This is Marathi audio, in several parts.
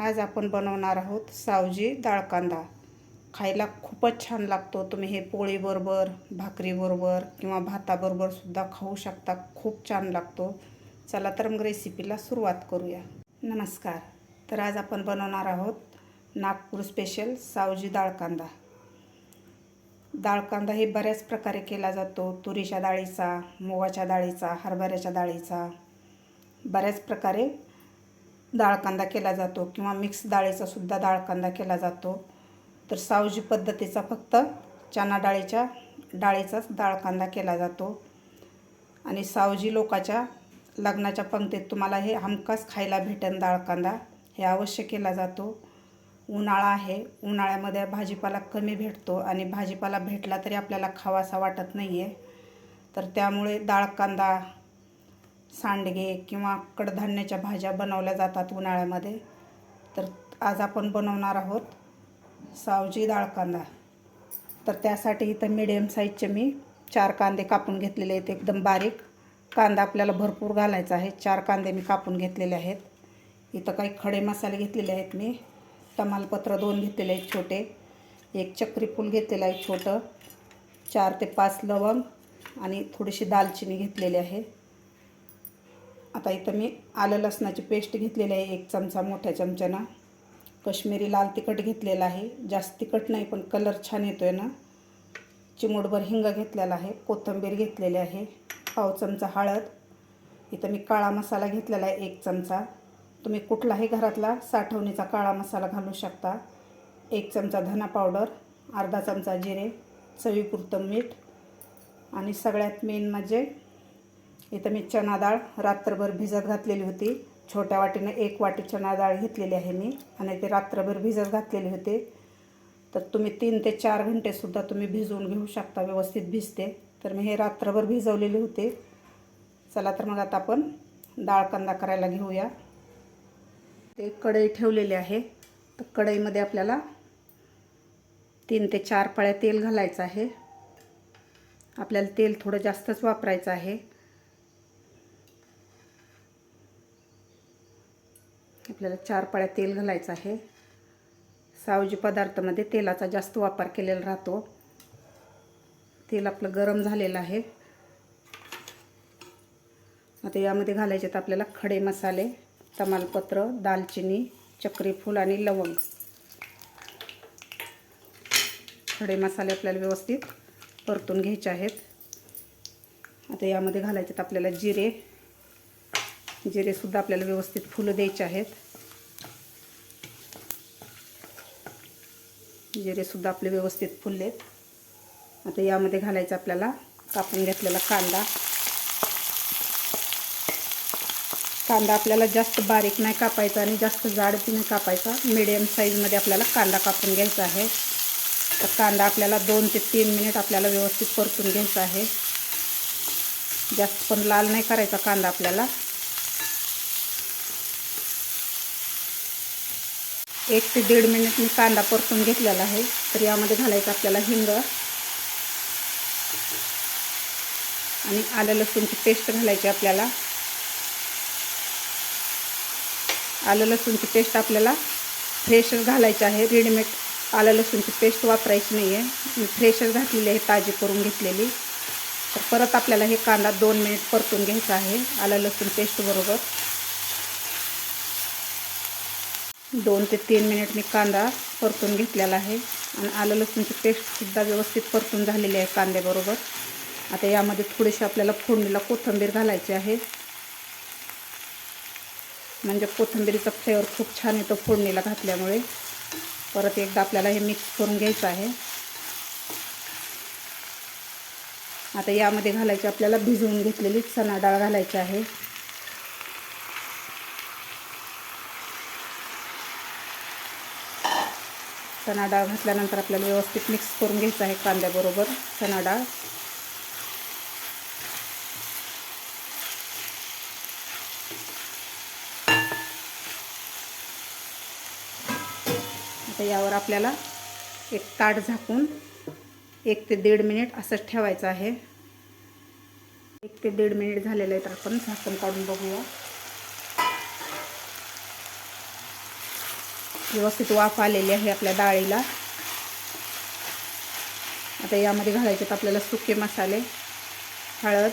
आज आपण बनवणार आहोत सावजी डाळ कांदा. खायला खूपच छान लागतो. तुम्ही हे पोळीबरोबर भाकरीबरोबर किंवा भाताबरोबर सुद्धा खाऊ शकता. खूप छान लागतो. चला तर मग रेसिपीला सुरुवात करूया. नमस्कार. तर आज आपण बनवणार आहोत नागपूर स्पेशल सावजी डाळ कांदा. डाळ कांदा हे बऱ्याच प्रकारे केला जातो. तुरीच्या डाळीचा मुगाच्या डाळीचा हरभऱ्याच्या डाळीचा. बऱ्याच प्रकारे डाळकांदा केला जातो किंवा मिक्स डाळीचा सुद्धा कांदा केला जातो. तर सावजी पद्धतीचा फक्त चना डाळीच्या डाळीचाच डाळकांदा केला जातो. आणि सावजी लोकाच्या लग्नाच्या पंक्तीत तुम्हाला हे हमखास खायला भेटन डाळकांदा हे अवश्य केला जातो. उन्हाळा आहे. उन्हाळ्यामध्ये भाजीपाला कमी भेटतो आणि भाजीपाला भेटला तरी आपल्याला खावासा वाटत नाही आहे तर त्यामुळे डाळकांदा सांडगे किंवा कडधान्याच्या भाज्या बनवल्या जातात उन्हाळ्यामध्ये. तर आज आपण बनवणार आहोत सावजी डाळ कांदा. तर त्यासाठी इथं मिडियम साईजचे मी चार कांदे कापून घेतलेले आहेत एकदम बारीक. कांदा आपल्याला भरपूर घालायचा आहे. चार कांदे मी कापून घेतलेले आहेत. इथं काही खडे मसाले घेतलेले आहेत मी. तमालपत्र दोन घेतलेले आहेत छोटे. एक चक्री फूल घेतलेलं आहे छोटं. चार ते पाच लवंग आणि थोडीशी दालचिनी घेतलेली आहे. आता इथं मी आलं लसणाची पेस्ट घेतलेली आहे एक चमचा मोठ्या चमच्यानं. कश्मीरी लाल तिखट घेतलेलं आहे जास्त तिखट नाही पण कलर छान येतो आहे ना. चिमूटभर हिंग घेतलेला आहे कोथिंबीर घेतलेली आहे पाव चमचा हळद. इथं मी काळा मसाला घेतलेला आहे एक चमचा. तुम्ही कुठलाही घरातला साठवणीचा काळा मसाला घालू शकता. एक चमचा धना पावडर अर्धा चमचा जिरे चवीपुरतं मीठ. आणि सगळ्यात मेन म्हणजे इथं मी चना डाळ रात्रभर भिजत घातलेली होती. छोट्या वाटीनं एक वाटी चना डाळ घेतलेली आहे मी आणि ते रात्रभर भिजत घातलेले होते. तर तुम्ही तीन ते चार घंटेसुद्धा तुम्ही भिजवून घेऊ शकता व्यवस्थित भिजते. तर मी हे रात्रभर भिजवलेले होते. चला तर मग आता आपण डाळ कांदा करायला घेऊया. ते कढई ठेवलेली आहे. तर कढईमध्ये आपल्याला तीन ते चार पळ्या तेल घालायचं आहे. आपल्याला तेल थोडं जास्तच वापरायचं आहे. आपल्याला चार पाळ्या तेल घालायचं आहे. सावजी पदार्थामध्ये तेलाचा जास्त वापर केलेला राहतो. तेल आपलं गरम झालेलं आहे. आता यामध्ये घालायचे आहेत आपल्याला खडे मसाले तमालपत्र दालचिनी चक्री फूल आणि लवंग. खडे मसाले आपल्याला व्यवस्थित परतून घ्यायचे आहेत. आता यामध्ये घालायचे आहेत आपल्याला जिरे. जिरेसुद्धा आपल्याला व्यवस्थित फुलं द्यायचे आहेत. जिरेसुद्धा आपले व्यवस्थित फुललेत. आता यामध्ये घालायचं आपल्याला कापून घेतलेला कांदा. कांदा आपल्याला जास्त बारीक नाही कापायचा आणि जास्त जाड नाही कापायचा. मिडियम साईजमध्ये आपल्याला कांदा कापून घ्यायचा आहे. तर कांदा आपल्याला दोन ते तीन मिनिट आपल्याला व्यवस्थित परतून घ्यायचा आहे. जास्त पण लाल नाही करायचा कांदा आपल्याला. एक ते दीड मिनिट मी कांदा परतून घेतलेला आहे. तर यामध्ये घालायचं आपल्याला हिंग आणि आलं लसूणची पेस्ट घालायची आपल्याला. आलं लसूणची पेस्ट आपल्याला फ्रेशच घालायची आहे. रेडीमेड आलं लसूणची पेस्ट वापरायची नाही आहे मी फ्रेशच घातलेली आहे ताजी करून घेतलेली. तर परत आपल्याला हे कांदा दोन मिनिट परतून घ्यायचा आहे. आलं लसूण पेस्ट बरोबर. दोन ते तीन मिनिट मी कांदा परतून घेतलेला आहे. आणि आलं लसूणची पेस्टसुद्धा व्यवस्थित परतून झालेली आहे कांद्याबरोबर. आता यामध्ये थोडीशी आपल्याला फोडणीला कोथिंबीर घालायची आहे. म्हणजे कोथिंबीरीचा फ्लेवर खूप छान येतो फोडणीला घातल्यामुळे. परत एकदा आपल्याला हे मिक्स करून घ्यायचं आहे. आता यामध्ये घालायची आपल्याला भिजवून घेतलेली चणा डाळ घालायची आहे. चणा डाळ घातल्यानंतर आपल्याला व्यवस्थित मिक्स करून घ्यायचं आहे कांद्याबरोबर चणा डाळ. आता यावर आपल्याला एक ताट झाकून एक ते दीड मिनिट असंच ठेवायचं आहे. एक ते दीड मिनिट झालेलं आहे तर आपण झाकण काढून बघूया. व्यवस्थित वाफ आलेली आहे आपल्या डाळीला. आता यामध्ये घालायचे आपल्याला सुके मसाले हळद.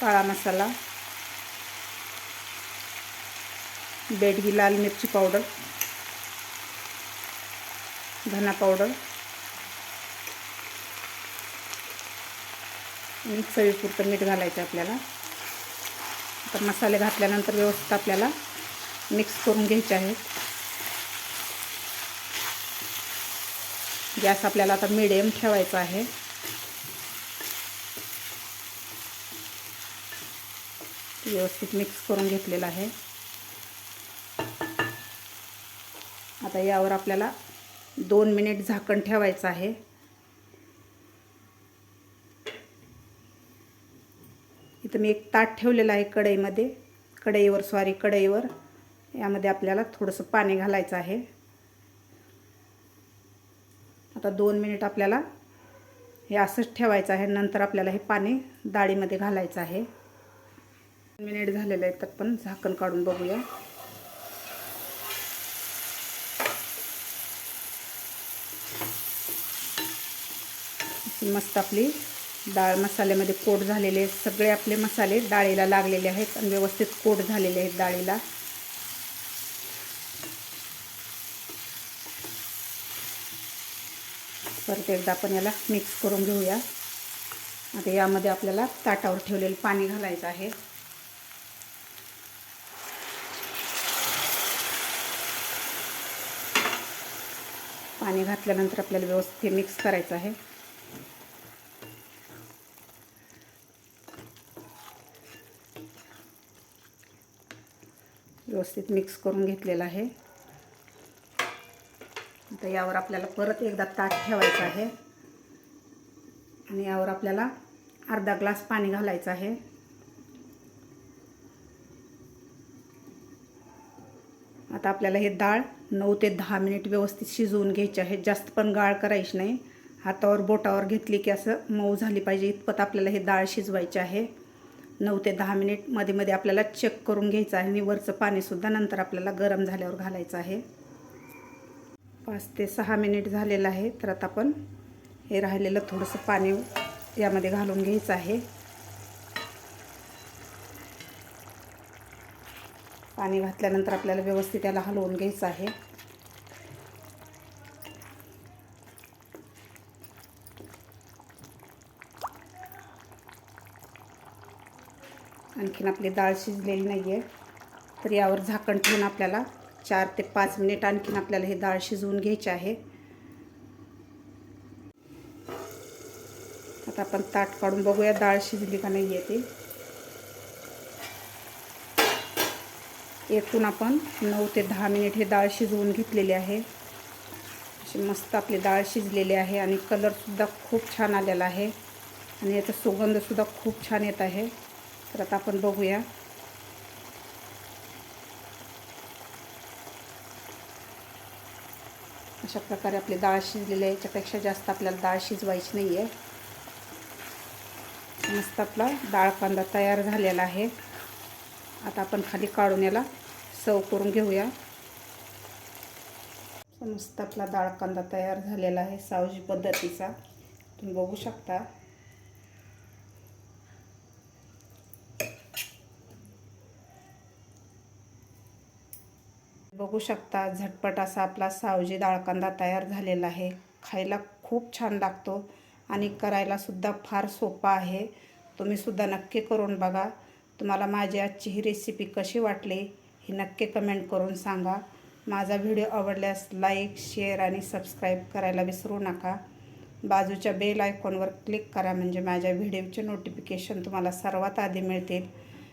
काळा मसाला. बेडगी लाल मिरची पावडर. धना पावडर. आणि चवीपुरतं मीठ घालायचं आपल्याला. तर मसाले घातल्यानंतर व्यवस्थित आपल्याला मिक्स करून घ्यायचे आहेत. गॅस आपल्याला आता मिडियम ठेवायचा आहे. व्यवस्थित मिक्स करून घेतलेला आहे. आता यावर आपल्याला दोन मिनिट झाकण ठेवायचं आहे. मी एक ताट ठेवलेलं आहे कढईमध्ये. कढईवर सॉरी कढईवर. यामध्ये आपल्याला थोडंसं पाणी घालायचं आहे. आता दोन मिनिट आपल्याला हे असंच ठेवायचं आहे. नंतर आपल्याला हे पाणी डाळीमध्ये घालायचं आहे. मिनिट झालेलं आहे तर पण झाकण काढून बघूया. मस्त आपली डाळ मसाल्यामध्ये कोट झालेले सगळे आपले मसाले डाळीला लागलेले आहेत आणि व्यवस्थित कोट झालेले आहेत डाळीला. परत एकदा आपण याला मिक्स करून घेऊया. आता यामध्ये आपल्याला ताटावर ठेवलेलं पाणी घालायचं आहे. पाणी घातल्यानंतर आपल्याला व्यवस्थित मिक्स करायचं आहे. व्यवस्थित मिक्स करून घेतलेलं आहे. आता यावर आपल्याला परत एकदा ताट ठेवायचं आहे. आणि यावर आपल्याला अर्धा ग्लास पाणी घालायचं आहे. आता आपल्याला हे डाळ नऊ ते दहा मिनिट व्यवस्थित शिजवून घ्यायचे आहे. जास्त पण गाळ करायची नाही. हातावर बोटावर घेतली की असं मऊ झाली पाहिजे. इतपत आपल्याला हे डाळ शिजवायचे आहे. नऊ ते दहा मिनिटमध्ये मध्ये आपल्याला चेक करून घ्यायचं आहे. आणि वरचं पाणीसुद्धा नंतर आपल्याला गरम झाल्यावर घालायचं आहे. पाच ते सहा मिनिट झालेलं आहे. तर आता आपण हे राहिलेलं थोडंसं पाणी यामध्ये घालून घ्यायचं आहे. पाणी घातल्यानंतर आपल्याला व्यवस्थित याला हलवून घ्यायचं आहे. आणखीन आपली डाळ शिजलेली नाही आहे तर यावर झाकण ठेवून आपल्याला चार ते पाच मिनिट आणखीन आपल्याला हे डाळ शिजवून घ्यायची आहे. आता आपण ताट काढून बघूया डाळ शिजली का नाही आहे ती. एकूण आपण नऊ ते दहा मिनिट हे डाळ शिजवून घेतलेली आहे. अशी मस्त आपली डाळ शिजलेली आहे आणि कलरसुद्धा खूप छान आलेला आहे. आणि याचा सुगंधसुद्धा खूप छान येत आहे. तर आता आपण बघूया. अशा प्रकारे आपली डाळ शिजलेली आहे. याच्यापेक्षा जास्त आपल्याला डाळ शिजवायची नाही आहे मस्त आपला डाळ कांदा तयार झालेला आहे. आता आपण खाली काढून याला सव करून घेऊया. मस्त आपला डाळ कांदा तयार झालेला आहे. सावजी पद्धतीचा. तुम्ही बघू शकता. बघू शकता झटपट असा आपला सावजी डाळकांदा तयार झालेला आहे. खायला खूप छान लागतो आणि करायलासुद्धा फार सोपा आहे. तुम्हीसुद्धा नक्की करून बघा. तुम्हाला माझी आजची ही रेसिपी कशी वाटली ही नक्की कमेंट करून सांगा. माझा व्हिडिओ आवडल्यास लाईक शेअर आणि सबस्क्राईब करायला विसरू नका. बाजूच्या बेल आयकॉनवर क्लिक करा म्हणजे माझ्या व्हिडिओचे नोटिफिकेशन तुम्हाला सर्वात आधी मिळतील.